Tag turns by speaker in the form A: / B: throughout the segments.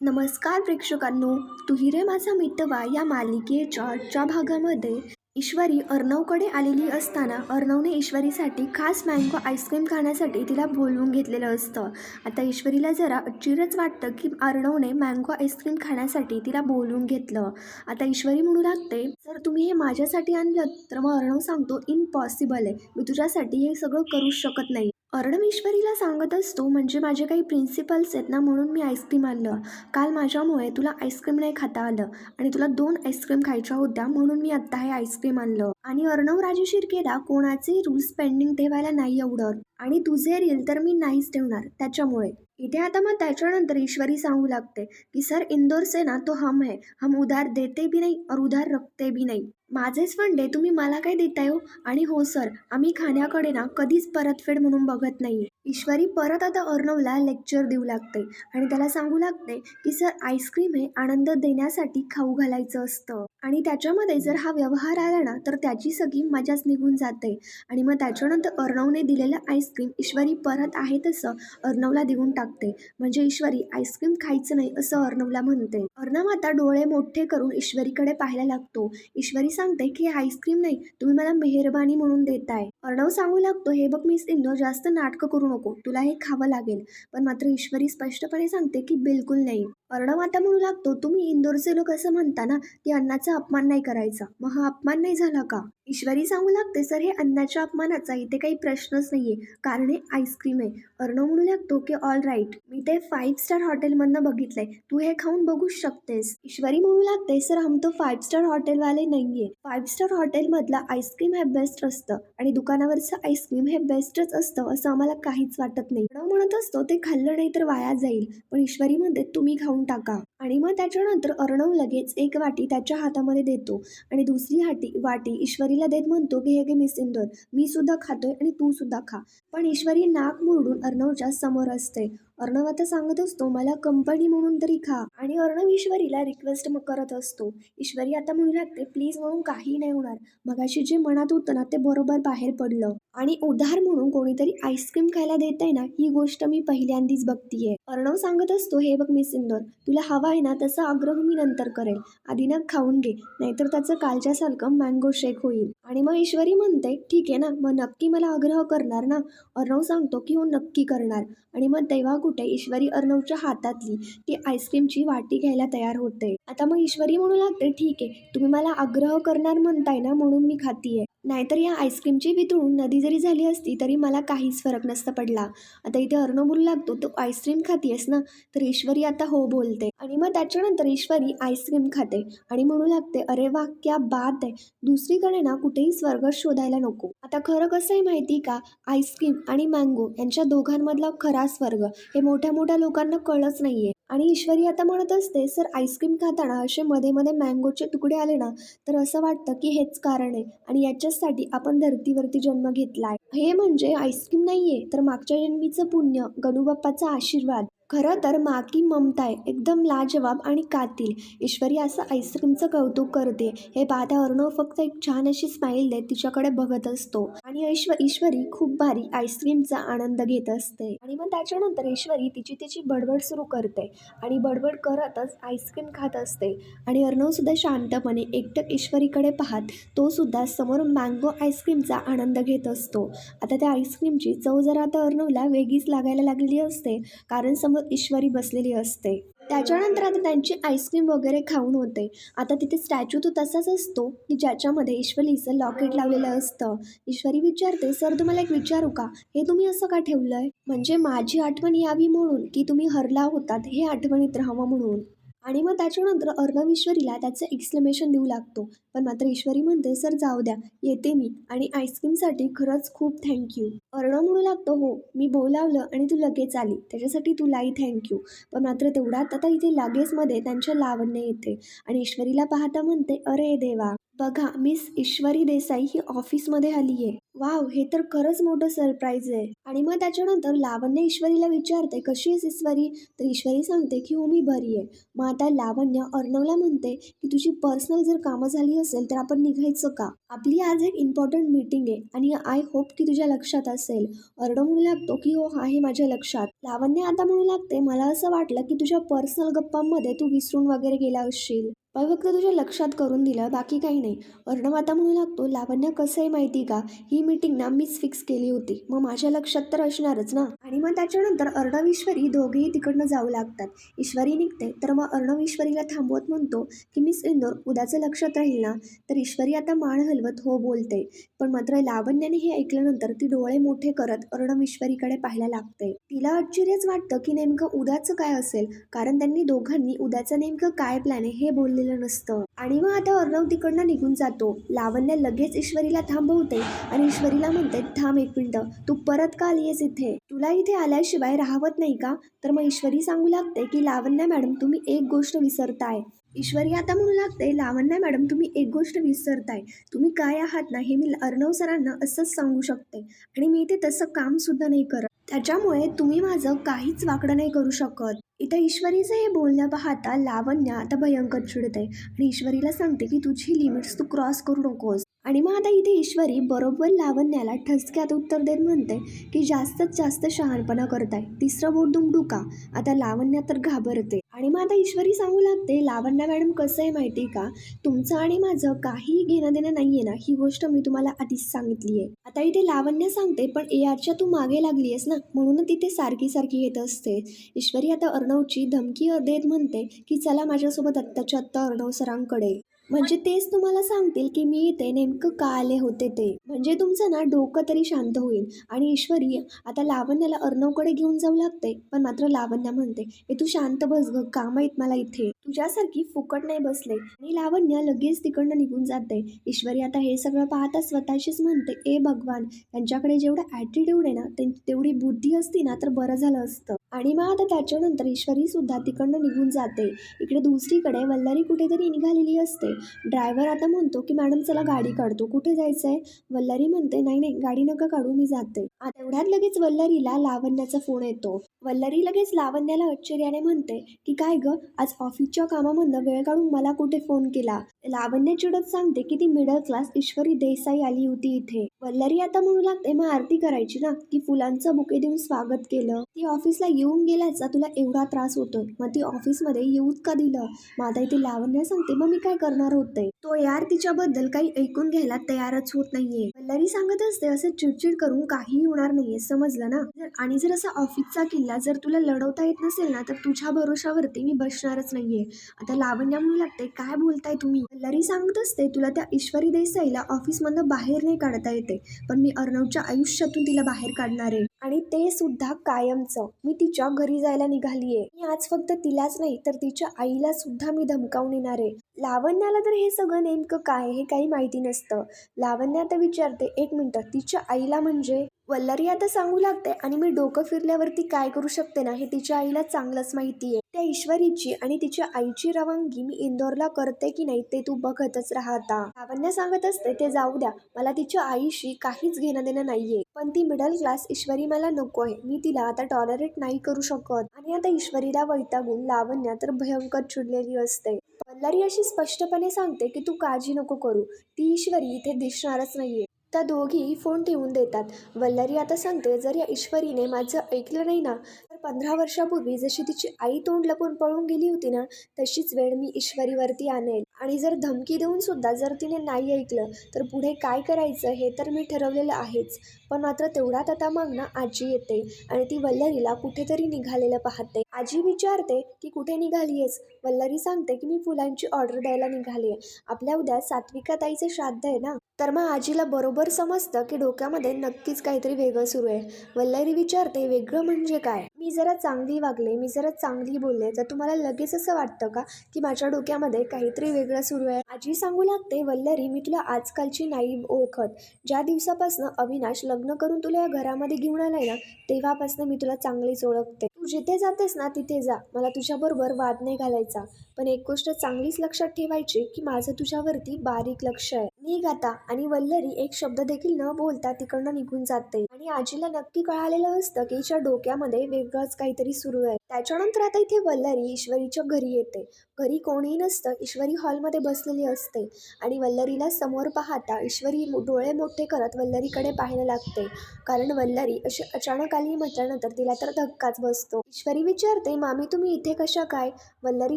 A: नमस्कार प्रेक्षकांनो तुहिरे माझा मितवा या मालिकेच्या आजच्या भागामध्ये. ईश्वरी अर्णवकडे आलेली असताना अर्णवने ईश्वरीसाठी खास मँगो आईस्क्रीम खाण्यासाठी तिला बोलवून घेतलेलं असतं. आता ईश्वरीला जरा अचिरच वाटतं की अर्णवने मँगो आईस्क्रीम खाण्यासाठी तिला बोलवून घेतलं. आता ईश्वरी म्हणू लागते जर तुम्ही हे माझ्यासाठी आणलं तर मग अर्णव सांगतो इम्पॉसिबल आहे. मी तुझ्यासाठी हे सगळं करू शकत नाही. अर्णमेश्वरीला सांगत असतो म्हणजे माझे काही प्रिन्सिपल्स आहेत ना म्हणून मी आईस्क्रीम आणलं. काल माझ्यामुळे तुला आईस्क्रीम नाही खाता आलं आणि तुला दोन आईस्क्रीम खायच्या होत्या म्हणून मी आत्ता हे आईस्क्रीम आणलं. आणि अर्णव राजू शिर्केला कोणाचे रूल्स पेंडिंग ठेवायला नाही आवडत. आणि तुझे रील तर मी नाहीच ठेवणार त्याच्यामुळे. इथे आता मग त्याच्यानंतर ईश्वरी सांगू लागते की सर इंदौर से ना तो हम है. हम उधार देते भी नाही और उधार रखते भी नाही. माझेच फंडे तुम्ही मला काय देताय हो? आणि हो सर आम्ही खाण्याकडे ना कधीच परतफेड म्हणून बघत नाही ईश्वरी परत आता अर्णवला लेक्चर देऊ लागते आणि त्याला सांगू लागते की सर आईस्क्रीम हे आनंद देण्यासाठी खाऊ घालायचं असतं. आणि त्याच्यामध्ये जर हा व्यवहार आला ना तर त्याची सगळी मजाच निघून जाते. आणि मग त्याच्यानंतर अर्णवने दिलेलं आईस्क्रीम ईश्वरी परत आहे तसं अर्णवला देऊन टाकते. म्हणजे ईश्वरी आईस्क्रीम खायचं नाही असं अर्णवला म्हणते. अर्णव आता डोळे मोठे करून ईश्वरीकडे पाहायला लागतो. ईश्वरी सांगते की आईस्क्रीम नाही तुम्ही मला मेहरबानी म्हणून देताय. अर्णव सांगू लागतो हे बघ मिस इंदो जास्त नाटकं करू नको तुला हे खावं लागेल. पण मात्र ईश्वरी स्पष्टपणे सांगते की बिलकुल नाही. अर्णव आता म्हणू लागतो तुम्ही इंदोरचे लोक असं म्हणता ना की अन्नाचा अपमान नाही करायचा. मग हा अपमान नाही झाला का? ईश्वरी सांगू लागते सर हे अन्नाच्या अपमानाचा इथे काही प्रश्नच नाहीये. कारण हे आईस्क्रीम आहे. अर्णव म्हणू लागतो की ऑल राईट. मी ते फाईव्ह स्टार हॉटेलमधनं बघितलंय. तू हे खाऊन बघूच शकतेस. ईश्वरी म्हणू लागते सर हम तो फाईव्ह स्टार हॉटेलवाले नाहीये. फाईव्ह स्टार हॉटेलमधलं आईस्क्रीम हे बेस्ट असतं आणि दुकान दुकानावरचं आईस्क्रीम हे बेस्टच असतं असं आम्हाला काहीच वाटत नाही. म्हणत असतो ते खाल्लं नाही तर वाया जाईल पण ईश्वरी म्हणते तुम्ही खाऊन टाका. आणि मग त्याच्यानंतर अर्णव लगेच एक वाटी त्याच्या हातामध्ये देतो आणि दुसरी हाटी वाटी ईश्वरीला देत म्हणतो की हे गे मिस इंदोर मी सुद्धा खातोय आणि तू सुद्धा खा. पण ईश्वरी नाक मुरडून अर्णवच्या समोर असते. अर्णव आता सांगत असतो मला कंपनी म्हणून तरी खा. आणि अर्णव ईश्वरीला रिक्वेस्ट मग करत असतो. ईश्वरी आता म्हणू लागते प्लीज म्हणून काही नाही होणार. मगाशी जे मनात होतं ना ते बरोबर बाहेर पडलं. आणि उधार म्हणून कोणीतरी आईस्क्रीम खायला देत आहे ना ही गोष्ट मी पहिल्यांदीच बघतीये. अर्णव सांगत असतो हे बघ मिस सिंदर तुला हवा आहे ना तसा आग्रह मी नंतर करेल. आधी ना खाऊन घे नाहीतर त्याचं कालच्यासारखं मँगो शेक होईल. आणि मग ईश्वरी म्हणते ठीक आहे ना मग नक्की मला आग्रह करणार ना? अर्णव सांगतो की हो नक्की करणार. आणि मग तेव्हा कुठे ईश्वरी अर्णवच्या हातातली ती आईस्क्रीमची वाटी घ्यायला तयार होते. आता मग ईश्वरी म्हणू लागते ठीक आहे तुम्ही मला आग्रह करणार म्हणताय ना म्हणून मी खातीये. नाहीतर या आईस्क्रीमची वितळून नदी जरी झाली असती तरी मला काहीच फरक नसता पडला. आता इथे अर्णव बोलू लागतो तू आईस्क्रीम खातीयस ना? तर ईश्वरी आता हो बोलते. आणि मग त्याच्यानंतर ईश्वरी आईस्क्रीम खाते आणि म्हणू लागते अरे वा क्या बात आहे दुसरीकडे ना कुठेही स्वर्ग शोधायला नको. आता खरं कसं आहे माहिती का? आईस्क्रीम आणि मँगो यांच्या दोघांमधला खरा स्वर्ग हे मोठ्या मोठ्या लोकांना कळलंच नाहीये. आणि ईश्वरी आता म्हणत असते सर आईस्क्रीम खाताना असे मध्ये मध्ये मँगोचे तुकडे आले ना तर असं वाटतं की हेच कारण आहे आणि याच्याचसाठी आपण धरतीवरती जन्म घेतलाय. हे म्हणजे आईस्क्रीम नाहीये तर मागच्या जन्मीचं पुण्य गणूबाप्पाचा आशीर्वाद. खरं तर माकी ममताय एकदम लाजवाब आणि कातील. ईश्वरी असं आईस्क्रीमचं कौतुक करते. हे पाहता अर्णव फक्त एक छान अशी स्माईल देत तिच्याकडे बघत असतो. आणि ऐश्व ईश्वरी खूप भारी आईस्क्रीमचा आनंद घेत असते. आणि मग त्याच्यानंतर ईश्वरी तिची तिची बडबड सुरू करते. आणि बडबड करतच आईस्क्रीम खात असते. आणि अर्णव सुद्धा शांतपणे एकटक ईश्वरीकडे पाहत तो सुद्धा समोर मँगो आईस्क्रीमचा आनंद घेत असतो. आता त्या आईस्क्रीमची चव जरा आता अर्णवला वेगळीच लागायला लागलेली असते. कारण समोर ईश्वरी बसलेली असते. त्याच्यानंतर आता त्यांची आईस्क्रीम वगैरे खाऊन होते. आता तिथे स्टॅच्यू तो तसाच असतो की ज्याच्यामध्ये ईश्वरीचं लॉकेट लावलेलं असतं. ईश्वरी विचारते सर तुम्हाला एक विचारू का? हे तुम्ही असं का ठेवलंय? म्हणजे माझी आठवण यावी म्हणून की तुम्ही हरला होतात हे आठवणीत राहावं म्हणून. आणि मग त्याच्यानंतर अर्णव ईश्वरीला त्याचं एक्सप्लेमेशन देऊ लागतो. पण मात्र ईश्वरी म्हणते सर जाऊ द्या. येते मी. आणि आईस्क्रीमसाठी खरंच खूप थँक्यू अर्णव म्हणू लागतो हो मी बोलावलं आणि तू लगेच आली. त्याच्यासाठी तुलाही थँक्यू पण मात्र तेवढ्यात आता इथे लगेचमध्ये त्यांच्या लावण्य येते. आणि ईश्वरीला पाहता म्हणते अरे देवा. बघा मिस ईश्वरी देसाई ही ऑफिसमध्ये आली आहे. वाव हे तर खरंच मोठं सरप्राईज आहे. आणि मग त्याच्यानंतर लावण्य ईश्वरीला विचारते कशी आहेस ईश्वरी? तर ईश्वरी सांगते की हो मी बरी आहे. मग आता लावण्य अर्णवला म्हणते की तुझी पर्सनल जर कामं झाली असेल तर आपण निघायचं का? आपली आज एक इम्पॉर्टंट मीटिंग आहे आणि आय होप की तुझ्या लक्षात असेल. अर्णव म्हणू लागतो की हो आहे माझ्या लक्षात. लावण्य आता म्हणू लागते मला असं वाटलं की तुझ्या पर्सनल गप्पांमध्ये तू विसरून वगैरे गेला असशील. पण फक्त तुझ्या लक्षात करून दिलं बाकी काही नाही. अर्णव आता म्हणू लागतो लावण्य कसं आहे माहिती का? ही मीटिंग ना मीच फिक्स केली होती. मग माझ्या लक्षात तर असणारच ना? आणि मग त्याच्यानंतर अर्णव ईश्वरी दोघेही तिकडनं जाऊ लागतात. ईश्वरी निघते तर मग अर्णव ईश्वरीला थांबवत म्हणतो की मिस इंदोर उद्याचं लक्षात राहील ना? तर ईश्वरी आता मान हलवत हो बोलते. पण मात्र लावण्याने हे ऐकल्यानंतर ती डोळे मोठे करत अर्णव ईश्वरीकडे पाहायला लागते. तिला आश्चर्यच वाटतं की नेमकं उद्याचं काय असेल? कारण त्यांनी दोघांनी उद्याचं नेमकं काय प्लॅन आहे हे बोललेलं नसतं. आणि मग आता अर्णव तिकडनं निघून जातो. लावण्य लगेच ईश्वरीला थांबवते आणि ईश्वरीला म्हणते थांब एक मिनटं. तू परत का आलीयस इथे? तुला इथे आल्याशिवाय राहवत नाही का? तर मग ईश्वरी सांगू लागते की लावण्या मॅडम तुम्ही एक गोष्ट विसरताय. ईश्वरी आता म्हणू लागते लावण्य मॅडम तुम्ही एक गोष्ट विसरताय. तुम्ही काय आहात ना हे मी अर्णव सरांना असंच सांगू शकते. आणि मी ते तसं काम सुद्धा नाही करत. त्याच्यामुळे तुम्ही माझं काहीच वाकडं नाही करू शकत. इथं ईश्वरीचं हे बोलणं पाहता लावण्या आता भयंकर चिडते आणि ईश्वरीला सांगते की तुझी लिमिट्स तू क्रॉस करू नकोस. आणि मग आता इथे ईश्वरी बरोबर लावण्याला ठसक्यात उत्तर देत म्हणते की जास्तच जास्त शहाणपणा करताय. तिसरं बोट दुमडुका आता लावण्या तर घाबरते. आणि मग आता ईश्वरी सांगू लागते लावण्य मॅडम कसं आहे माहिती का? तुमचं आणि माझं काही घेणं देणं नाही आहे ना ही गोष्ट मी तुम्हाला आधीच सांगितली आहे. आता इथे लावण्य सांगते पण ए आरच्या तू मागे लागली आहेस ना म्हणून तिथे सारखी सारखी येत असते. ईश्वरी आता अर्णवची धमकी देत म्हणते की चला माझ्यासोबत आत्ताच्या आत्ता अर्णव सरांकडे. म्हणजे तेच तुम्हाला सांगतील की मी इथे नेमकं का आले होते ते. म्हणजे तुमचं ना डोकं तरी शांत होईल. आणि ईश्वरी आता लावण्याला अर्णवकडे घेऊन जाऊ लागते. पण मात्र लावण्या म्हणते हे तू शांत बस ग काम आहेत मला इथे. तुझ्यासारखी फुकट नाही बसले. आणि लावण्य लगेच तिकडनं निघून जाते. ईश्वरी आता हे सगळं पाहता स्वतःशीच म्हणते ए भगवान त्यांच्याकडे जेवढा ॲटिट्यूड आहे ना ते- तेवढी बुद्धी असती ना तर बरं झालं असतं. आणि मग आता त्याच्यानंतर ईश्वरी सुद्धा तिकडनं निघून जाते. इकडे दुसरीकडे वल्लरी कुठेतरी निघालेली असते. ड्रायव्हर आता म्हणतो की मॅडम चला गाडी काढतो. कुठे जायचं आहे वल्लरी म्हणते नाही नाही गाडी नका काढू मी जाते. आता लगेच वल्लरीला लावण्याचा फोन येतो. वल्लरी लगेच लावण्याला आश्चर्याने म्हणते की काय ग आज ऑफिसच्या कामामधनं वेळ काढून मला कुठे फोन केला? लावण्य चिडत सांगते की ती मिडल क्लास ईश्वरी देसाई आली होती इथे. वल्लरी आता म्हणू लागते मग आरती करायची ना की फुलांचं बुके देऊन स्वागत केलं. ती ऑफिसला येऊन गेल्याचा तुला एवढा त्रास होतोय. मग ती ऑफिसमध्ये येऊच का दिलं? मग आता इथे लावण्या सांगते मग मी काय करणार होते? तो यार तिच्याबद्दल काही ऐकून घ्यायला तयारच होत नाहीये. वल्लरी सांगत असते असं चिडचिड करून काहीही होणार नाहीये समजलं ना? जर आणि जर असा ऑफिसचा किल्ला जर तुला लढवता येत नसेल ना तर तुझ्या भरोशावरती मी बसणारच नाहीये. आता लावण्या म्हणू लागते काय बोलताय तुम्ही? वल्लरी सांगत असते तुला त्या ईश्वरी देसाईला ऑफिसमधनं बाहेर नाही काढता येते. पण मी अर्णवच्या आयुष्यातून तिला बाहेर काढणार आहे. आणि ते सुद्धा कायमचं. मी तिच्या घरी जायला निघालीये. मी आज फक्त तिलाच नाही तर तिच्या आईला सुद्धा मी धमकावून येणार आहे. लावण्याला तर हे सगळं नेमकं काय हे काही माहिती नसतं. लावण्या तर विचारते एक मिनटं. तिच्या आईला म्हणजे? वल्लरी आता सांगू लागते आणि मी डोकं फिरल्यावरती काय करू शकते ना हे तिच्या आईला चांगलंच माहिती आहे. त्या ईश्वरीची आणि तिच्या आईची रवानगी मी इंदोरला करते की नाही ते तू बघतच राहता लावण्य सांगत असते ते जाऊ द्या. मला तिच्या आईशी काहीच घेणं देणं नाहीये. पण ती मिडल क्लास ईश्वरी मला नको आहे. मी तिला आता टॉलरेट नाही करू शकत. आणि आता ईश्वरीला वैतागून लावण्या तर भयंकर चिडलेली असते. वल्लरी अशी स्पष्टपणे सांगते की तू काळजी नको करू. ती ईश्वरी इथे दिसणारच नाहीये. त्या दोघी फोन ठेवून देतात. वल्लरी आता सांगते जर या ईश्वरीने माझं ऐकलं नाही ना पंधरा वर्षापूर्वी जशी तिची आई तोंड लपून पळून गेली होती ना तशीच वेळ मी ईश्वरीवरती आणेल. आणि जर धमकी देऊन सुद्धा जर तिने नाही ऐकलं तर पुढे काय करायचं हे तर मी ठरवलेलं आहेच. पण मात्र तेवढ्यात आता मग ना आजी येते आणि ती वल्लरीला कुठेतरी निघालेलं पाहते. आजी विचारते की कुठे निघालीयस? वल्लरी सांगते की मी फुलांची ऑर्डर द्यायला निघाली आहे आपल्या उद्या सात्विका ताईचे श्राद्ध आहे ना तर मग आजीला बरोबर समजतं की डोक्यामध्ये नक्कीच काहीतरी वेगळं सुरू आहे. वल्लरी विचारते वेगळं म्हणजे काय? मी जरा चांगली वागले मी जरा चांगली बोलले तर तुम्हाला लगेच असं वाटतं का की माझ्या डोक्यामध्ये काहीतरी वेगळं सुरू आहे? आजी सांगू लागते वल्लरी मी तुला आजकालची नाही ओळखत. ज्या दिवसापासून अविनाश लग्न करून तुला या घरामध्ये घेऊन आलाय ना तेव्हापासून मी तुला चांगलीच ओळखते. तू जिथे जातेस ना तिथे जा. मला तुझ्याबरोबर वाद नाही घालायचा. पण एक गोष्ट चांगलीच लक्षात ठेवायची की माझं तुझ्यावरती बारीक लक्ष आहे. निघ आता. आणि वल्लरी एक शब्द देखील न बोलता तिकडनं निघून जाते. आणि आजीला नक्की कळालेलं असतं की हिच्या डोक्यामध्ये वेगळंच काहीतरी सुरू आहे. त्याच्यानंतर आता इथे वल्लरी ईश्वरीच्या घरी येते. घरी कोणीही नसतं ईश्वरी हॉलमध्ये बसलेली असते. आणि वल्लरीला समोर पाहता ईश्वरी डोळे मोठे करत वल्लरीकडे पाहायला लागते. कारण वल्लरी अशी अचानक आली म्हटल्यानंतर तिला तर धक्काच बसतो. ईश्वरी विचारते मामी तुम्ही इथे कशा काय? वल्लरी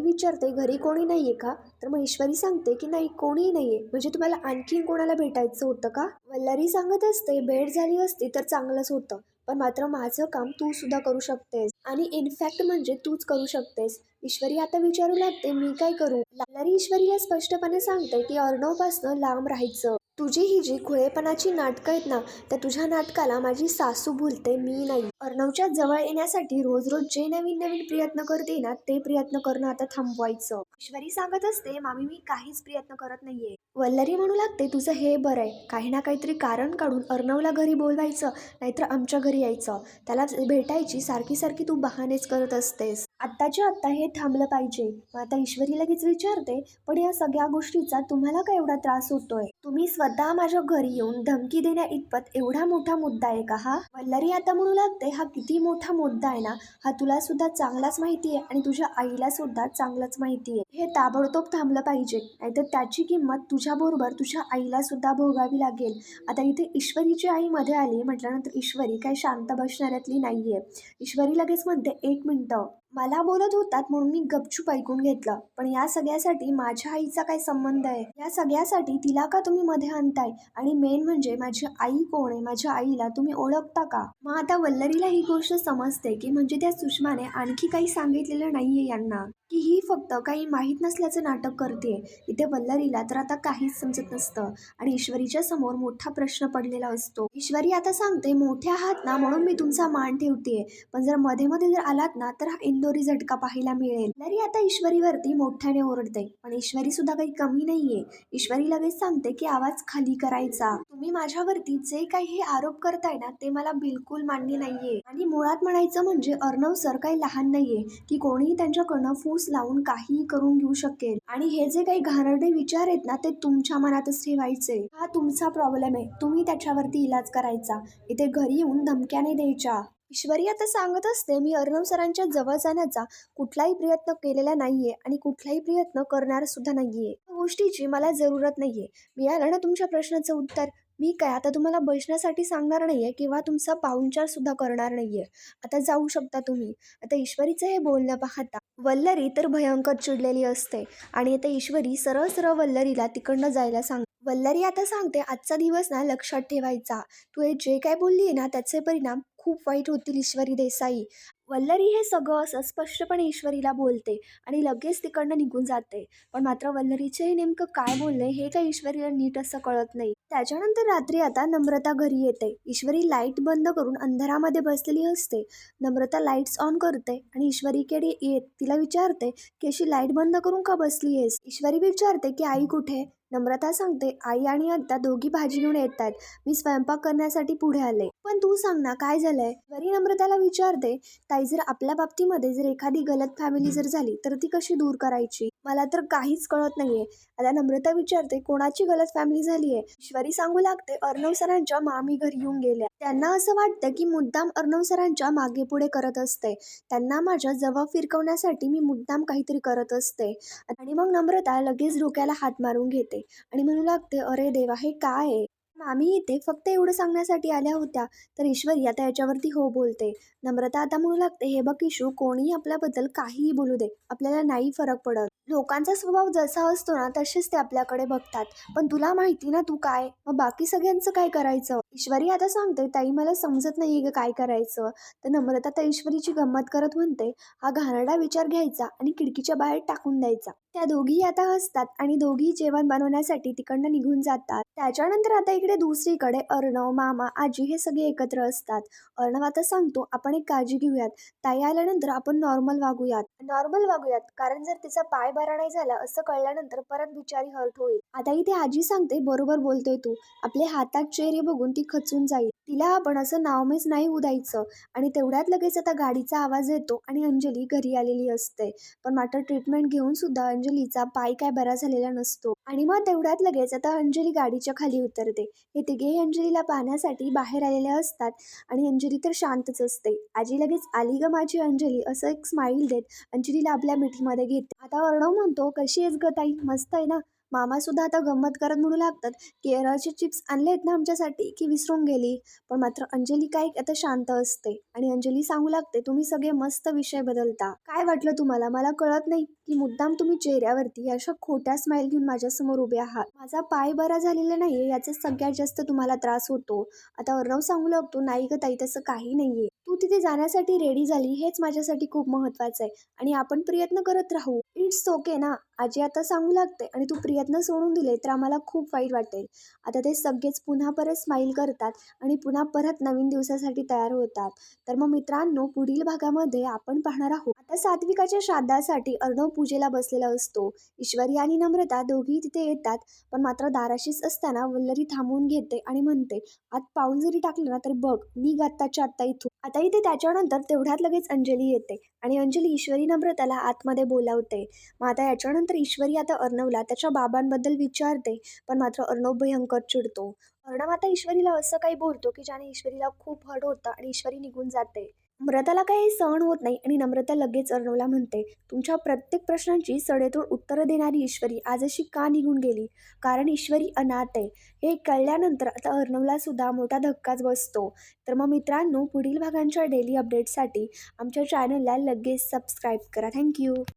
A: विचारते घरी कोणी नाही आहे का? तर मग ईश्वरी सांगते की नाही कोणीही नाही आहे म्हणजे तुम्हाला आणखीन कोणाला भेटायचं होतं का? वल्लरी सांगत असते भेट झाली असती तर चांगलंच होतं. पण मात्र माझं काम तू सुद्धा करू शकतेस. आणि इनफॅक्ट म्हणजे तूच करू शकतेस. ईश्वरी आता विचारू लागते मी काय करू? वल्लरी ईश्वरीला स्पष्टपणे सांगते की अर्णवपासनं लांब राहायचं. तुझी ही जी खुळेपणाची नाटकं आहेत ना त्या तुझ्या नाटकाला माझी सासू बोलते मी नाही. अर्णवच्या जवळ येण्यासाठी रोज रोज जे नवीन नवीन प्रयत्न करते ना ते प्रयत्न करणं आता थांबवायचं. ईश्वरी सांगत असते मामी मी काहीच प्रयत्न करत नाहीये. वल्लरी म्हणू लागते तुझं हे बरं आहे काही ना काहीतरी कारण काढून अर्णवला घरी बोलवायचं नाहीतर आमच्या घरी यायचं. त्याला भेटायची सारखी सारखी तू बहानेच करत असतेस. आत्ताच्या आत्ता हे थांबलं पाहिजे. मग आता ईश्वरी लगेच विचारते पण या सगळ्या गोष्टीचा तुम्हाला काय एवढा त्रास होतोय? तुम्ही स्वतः माझ्या घरी येऊन धमकी देण्या इतपत एवढा मोठा मुद्दा आहे का हा? वल्लरी आता म्हणू लागते हा किती मोठा मुद्दा आहे ना? हा तुला सुद्धा चांगलाच माहिती आहे आणि तुझ्या आईला सुद्धा चांगलंच माहिती आहे. हे ताबडतोब थांबलं पाहिजे. नाहीतर त्याची किंमत तुझ्याबरोबर तुझ्या आईला सुद्धा भोगावी लागेल. आता इथे ईश्वरीची आई मध्ये आली म्हटल्यानंतर ईश्वरी काय शांत बसणाऱ्यातली नाहीये. ईश्वरी लगेच म्हणते एक मिनटं. मला बोलत होतात म्हणून मी गपचूप ऐकून घेतलं. पण या सगळ्यासाठी माझ्या आईचा काय संबंध आहे? या सगळ्यासाठी तिला का तुम्ही मध्ये आणताय? आणि मेन म्हणजे माझी आई कोण आहे? माझ्या आईला तुम्ही ओळखता का? मग आता वल्लरीला ही गोष्ट समजते की म्हणजे त्या सुषमाने आणखी काही सांगितलेलं नाहीये यांना. की ही फक्त काही माहीत नसल्याचं नाटक करते. इथे वल्लरीला तर आता काहीच समजत नसतं. आणि ईश्वरीच्या समोर मोठा प्रश्न पडलेला असतो. ईश्वरी आता सांगते मोठे आहात ना म्हणून मी तुमचा मान ठेवते पण जर मध्ये मध्ये जर आलात ना तर हा इंदोरी झटका पाहायला मिळेल. तरी आता ईश्वरीवरती मोठ्याने ओरडते. पण ईश्वरी सुद्धा काही कमी नाहीये. ईश्वरी लगेच सांगते की आवाज खाली करायचा. तुम्ही माझ्यावरती जे काही हे आरोप करताय ना ते मला बिलकुल मान्य नाहीये. आणि मुळात म्हणायचं म्हणजे अर्णव सर काही लहान नाहीये. की कोणीही त्यांच्याकडनं फूस लावून काहीही करून घेऊ शकेल. आणि हे जे काही घाणरडे विचार आहेत ना ते तुमच्या मनातच ठेवायचे. हा तुमचा प्रॉब्लेम आहे. तुम्ही त्याच्यावरती इलाज करायचा. इथे घरी येऊन धमक्याने द्यायच्या. ईश्वरी आता सांगत असते मी अर्णव सरांच्या जवळ जाण्याचा कुठलाही प्रयत्न केलेला नाहीये आणि कुठलाही प्रयत्न करणार सुद्धा नाहीये. या गोष्टीची मला जरूरत नाहीये. मिळालं ना तुमच्या प्रश्नाचं उत्तर. मी काय आता तुम्हाला बसण्यासाठी सांगणार नाही आहे किंवा तुमचा पाहुणचार सुद्धा करणार आहे आता जाऊ शकता तुम्ही. आता ईश्वरीचं हे बोलणं पाहता वल्लरी तर भयंकर चिडलेली असते. आणि आता ईश्वरी सरळ सरळ वल्लरीला तिकडनं जायला सांग वल्लरी आता सांगते आजचा दिवस ना लक्षात ठेवायचा. तू हे जे काय बोलली आहे ना त्याचे परिणाम खूप वाईट होतील ईश्वरी देसाई. वल्लरी हे सगळं असं स्पष्टपणे ईश्वरीला बोलते आणि लगेच तिकडनं निघून जाते. पण मात्र वल्लरीचे हे नेमकं काय बोलणे हे काय ईश्वरीला नीट असं कळत नाही. त्याच्यानंतर रात्री आता नम्रता घरी येते. ईश्वरी लाइट बंद करून अंधारामध्ये बसलेली असते. नम्रता लाईट्स ऑन करते आणि ईश्वरीकडे येत तिला विचारते की अशी लाइट बंद करून का बसली आहेस ईश्वरी विचारते की आई कुठे? नम्रता सांगते आई आणि आत्ता दोघी भाजी घेऊन येत आहेत मी स्वयंपाक करण्यासाठी पुढे आले. पण तू सांग ना काय झालंय? वरी नम्रताला विचारते ताई जर आपल्या बाबतीमध्ये जर एखादी गलत फॅमिली जर झाली तर ती कशी दूर करायची? मला तर काहीच कळत नाहीये. आता नम्रता विचारते कोणाची गलत फॅमिली झाली आहे ईश्वरी सांगू लागते अर्णव सरांच्या मामी घरी येऊन गेल्या. त्यांना असं वाटतं की मुद्दाम अर्णव सरांच्या मागे पुढे करत असते. त्यांना माझ्या जवळ फिरकवण्यासाठी मी मुद्दाम काहीतरी करत असते. आणि मग नम्रता लगेच डोक्याला हात मारून घेते. आणि म्हणू लागते अरे देवा हे काय आहे? आम्ही इथे फक्त एवढं सांगण्यासाठी आल्या होत्या. तर ईश्वरी आता याच्यावरती हो बोलते. नम्रता आता म्हणू लागते हे बघ इशू कोणीही आपल्याबद्दल काहीही बोलू दे. आपल्याला नाही फरक पडत. लोकांचा स्वभाव जसा असतो ना तसेच ते आपल्याकडे बघतात. पण तुला माहिती ना तू काय? मग बाकी सगळ्यांचं काय करायचं? ईश्वरी आता सांगते ताई मला समजत नाही ग काय करायचं. तर नम्रता त्या ईश्वरीची गंमत करत म्हणते हा घाणडा विचार घ्यायचा आणि खिडकीच्या बाहेर टाकून द्यायचा. त्या दोघी आता हसतात आणि दोघी जेवण बनवण्यासाठी तिकडनं निघून जातात. त्याच्यानंतर आता एक इकडे दुसरीकडे अर्णव मामा आजी हे सगळे एकत्र असतात. अर्णव आता सांगतो आपण एक काळजी घेऊयात. ताई आल्यानंतर आपण नॉर्मल वागूयात. नॉर्मल वागूयात? कारण जर तिचा पाय बरा नाही झाला असं कळल्यानंतर परत बिचारी हर्ट होईल. आता इथे आजी सांगते बरोबर बोलतोय तू. आपले हातात चेहरे बघून ती खचून जाईल. तिला आपण असं नावमेच नाही उदायचं. आणि तेवढ्यात लगेच आता गाडीचा आवाज येतो आणि अंजली घरी आलेली असते. पण मात्र ट्रीटमेंट घेऊन सुद्धा अंजलीचा पाय काय बरा झालेला नसतो. आणि मग तेवढ्यात लगेच आता अंजली गाडीच्या खाली उतरते. हे तिघेही अंजलीला पाहण्यासाठी बाहेर आलेले असतात आणि अंजली तर शांतच असते. आजी लगेच आली ग माझी अंजली असं एक स्माईल देत अंजलीला आपल्या मिठीमध्ये घेते. आता अर्णव म्हणतो कशी आहेस ग ताई? मस्त आहे ना? मामासुद्धा आता गंमत करत म्हणू लागतात केरळचे चिप्स आणले आहेत ना आमच्यासाठी की विसरून गेली. पण मात्र अंजली काय आता शांत असते आणि अंजली सांगू लागते तुम्ही सगळे मस्त विषय बदलता. काय वाटलं तुम्हाला? मला कळत नाही की मुद्दाम तुम्ही चेहऱ्यावरती अशा खोट्या स्माईल घेऊन माझ्यासमोर उभे आहात. माझा पाय बरा झालेला नाहीये याचा सगळ्यात जास्त तुम्हाला त्रास होतो. आता अर्णव सांगू लागतो नाही ग ताई तसं काही नाहीये. तू तिथे जाण्यासाठी रेडी झाली हेच माझ्यासाठी खूप महत्वाचं आहे. आणि आपण प्रयत्न करत राहू. इट्स ओके ना? आजी आता सांगू लागते आणि तू प्रयत्न सोडून दिले तर आम्हाला खूप वाईट वाटेल. आता ते सगळेच पुन्हा परत स्माईल करतात आणि पुन्हा परत नवीन दिवसासाठी तयार होतात. तर मग मित्रांनो पुढील भागामध्ये आपण पाहणार आहोत. आता सात्विकाच्या श्राद्धासाठी अर्णव पूजेला बसलेला असतो. ईश्वरी आणि नम्रता दोघी तिथे येतात पण मात्र दाराशीच असताना वल्लरी थांबवून घेते आणि म्हणते आत पाऊल जरी टाकलं ना तर बघ निघ आत्ताच्या आत्ता इथून. आता इथे त्याच्यानंतर तेवढ्यात लगेच अंजली येते आणि अंजली ईश्वरी नम्रताला आतमध्ये बोलावते. मग आता याच्यानंतर ईश्वरी आता अर्णवला त्याच्या बाबांबद्दल विचारते पण मात्र अर्णव भयंकर चिडतो. अर्णव आता ईश्वरीला असं काही बोलतो की ज्याने ईश्वरीला खूप हड होतं आणि ईश्वरी निघून जाते. नम्रताला काही सहन होत नाही आणि नम्रता लगेच अर्णवला म्हणते तुमच्या प्रत्येक प्रश्नांची सडेतोड उत्तरं देणारी ईश्वरी आज अशी का निघून गेली? कारण ईश्वरी अनाथ आहे. हे कळल्यानंतर आता अर्णवला सुद्धा मोठा धक्काच बसतो. तर मग मित्रांनो पुढील भागांच्या डेली अपडेटसाठी आमच्या चॅनलला लगेच सबस्क्राईब करा. थँक्यू